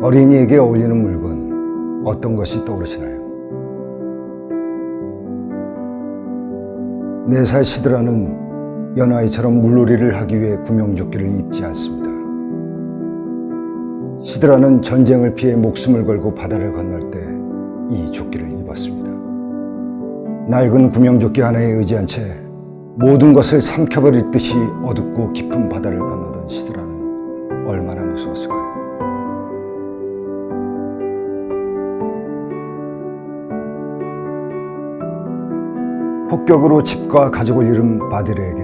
어린이에게 어울리는 물건 어떤 것이 떠오르시나요? 네 살 시드라는 연아이처럼 물놀이를 하기 위해 구명조끼를 입지 않습니다. 시드라는 전쟁을 피해 목숨을 걸고 바다를 건널 때 이 조끼를 입었습니다. 낡은 구명조끼 하나에 의지한 채 모든 것을 삼켜버릴 듯이 어둡고 깊은 바다를 건너던 시드라는 얼마나 무서웠을까요? 폭격으로 집과 가족을 잃은 바디르에게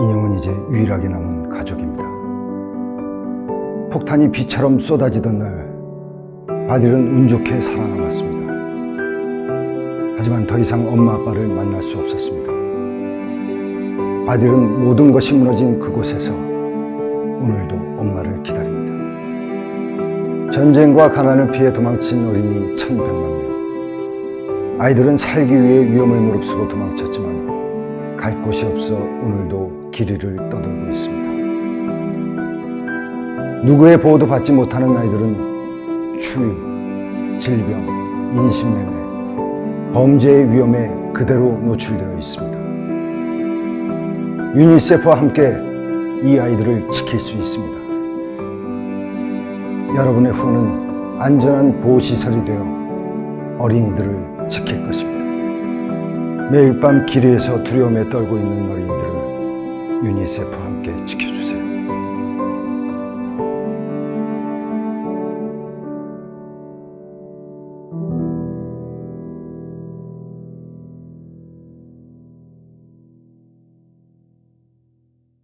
인형은 이제 유일하게 남은 가족입니다. 폭탄이 비처럼 쏟아지던 날 바딜은 운 좋게 살아남았습니다. 하지만 더 이상 엄마 아빠를 만날 수 없었습니다. 바딜은 모든 것이 무너진 그곳에서 오늘도 엄마를 기다립니다. 전쟁과 가난을 피해 도망친 어린이 1100만 명. 아이들은 살기 위해 위험을 무릅쓰고 도망쳤지만 갈 곳이 없어 오늘도 길이를 떠돌고 있습니다. 누구의 보호도 받지 못하는 아이들은 추위, 질병, 인신매매, 범죄의 위험에 그대로 노출되어 있습니다. 유니세프와 함께 이 아이들을 지킬 수 있습니다. 여러분의 후원은 안전한 보호시설이 되어 어린이들을 지킬 것입니다. 매일 밤길 위에서 두려움에 떨고 있는 어린이들을 유니세프와 함께 지켜주세요.